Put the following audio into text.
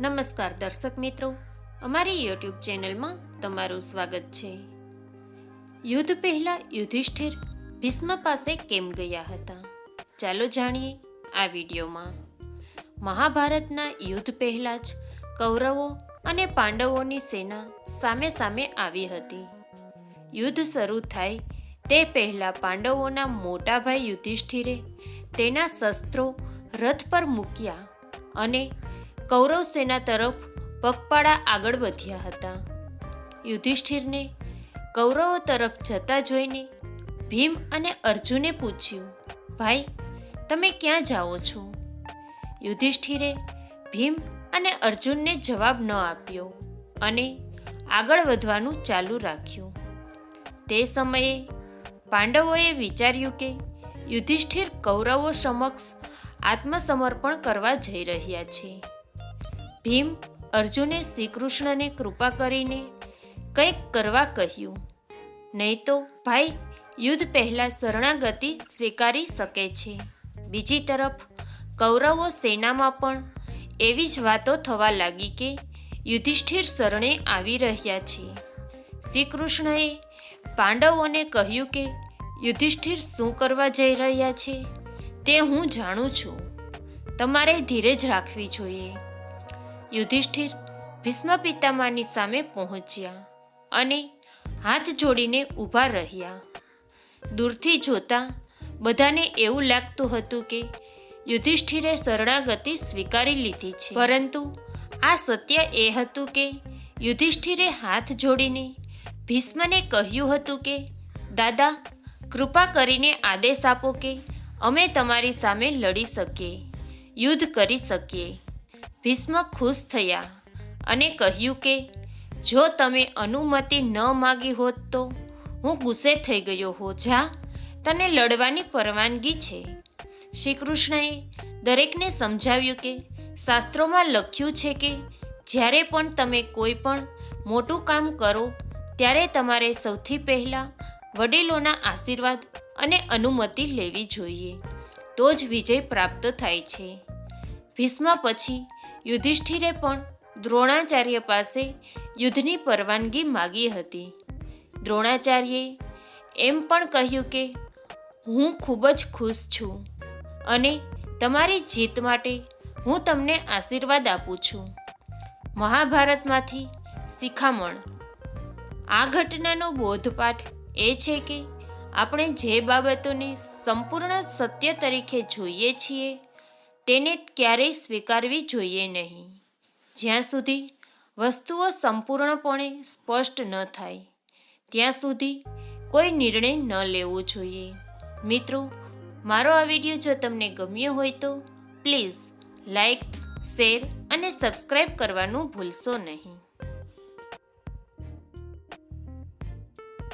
નમસ્કાર દર્શક મિત્રો. અમારી યુટ્યુબ ચેનલમાં તમારું સ્વાગત છે. યુદ્ધ પહેલા યુધિષ્ઠિર ભીષ્મ પાસે કેમ ગયા હતા? ચાલો જાણીએ આ વિડીયોમાં. મહાભારતના યુદ્ધ પહેલા જ કૌરવો અને પાંડવોની સેના સામે સામે આવી હતી. યુદ્ધ શરૂ થાય તે પહેલા પાંડવોના મોટા ભાઈ યુધિષ્ઠિરે તેના શસ્ત્રો રથ પર મૂક્યા અને કૌરવ સેના તરફ પગપાળા આગળ વધ્યા હતા. યુધિષ્ઠિરને કૌરવો તરફ જતા જોઈને ભીમ અને અર્જુને પૂછ્યું, ભાઈ, તમે ક્યાં જાઓ છો? યુધિષ્ઠિરે ભીમ અને અર્જુનને જવાબ ન આપ્યો અને આગળ વધવાનું ચાલુ રાખ્યું. તે સમયે પાંડવોએ વિચાર્યું કે યુધિષ્ઠિર કૌરવો સમક્ષ આત્મસમર્પણ કરવા જઈ રહ્યા છે. ભીમ અર્જુને શ્રીકૃષ્ણને કૃપા કરીને કંઈક કરવા કહ્યું. નહીં તો ભાઈ, યુદ્ધ પહેલાં શરણાગતિ સ્વીકારી શકે છે. બીજી તરફ, કૌરવો સેનામાં પણ એવી જ વાતો થવા લાગી કે યુધિષ્ઠિર શરણે આવી રહ્યા છે. શ્રીકૃષ્ણએ પાંડવોને કહ્યું કે યુધિષ્ઠિર શું કરવા જઈ રહ્યા છે તે હું જાણું છું. તમારે ધીરજ રાખવી જોઈએ. યુધિષ્ઠિર ભીષ્મ પિતામાની સામે પહોંચ્યા અને હાથ જોડીને ઊભા રહ્યા. દૂરથી જોતા બધાને એવું લાગતું હતું કે યુધિષ્ઠિરે શરણાગતિ સ્વીકારી લીધી છે. પરંતુ આ સત્ય એ હતું કે યુધિષ્ઠિરે હાથ જોડીને ભીષ્મને કહ્યું હતું કે, દાદા, કૃપા કરીને આદેશ આપો કે અમે તમારી સામે લડી શકીએ, યુદ્ધ કરી શકીએ. ભીષ્મ ખુશ થયા અને કહ્યું કે, જો તમે અનુમતિ ન માગી હોત તો હું ગુસ્સે થઈ ગયો હો. જા, તને લડવાની પરવાનગી છે. શ્રી કૃષ્ણએ દરેકને સમજાવ્યું કે શાસ્ત્રોમાં લખ્યું છે કે જ્યારે પણ તમે કોઈ પણ મોટું કામ કરો, ત્યારે તમારે સૌથી પહેલાં વડીલોના આશીર્વાદ અને અનુમતિ લેવી જોઈએ. તો જ વિજય પ્રાપ્ત થાય છે. ભીષ્મ પછી યુધિષ્ઠિરે પણ દ્રોણાચાર્ય પાસે યુદ્ધની પરવાનગી માગી હતી. દ્રોણાચાર્યે એમ પણ કહ્યું કે, હું ખૂબ જ ખુશ છું અને તમારી જીત માટે હું તમને આશીર્વાદ આપું છું. મહાભારતમાંથી શિખામણ. આ ઘટનાનો બોધપાઠ એ છે કે, આપણે જે બાબતોને સંપૂર્ણ સત્ય તરીકે જોઈએ છીએ તેને ક્યારેય સ્વીકારવી જોઈએ નહીં. જ્યાં સુધી વસ્તુઓ સંપૂર્ણપણે સ્પષ્ટ ન થાય, ત્યાં સુધી કોઈ નિર્ણય ન લેવો જોઈએ. મિત્રો, મારો આ વીડિયો જો તમને ગમ્યો હોય તો પ્લીઝ લાઈક, શેર અને સબસ્ક્રાઈબ કરવાનું ભૂલશો નહીં.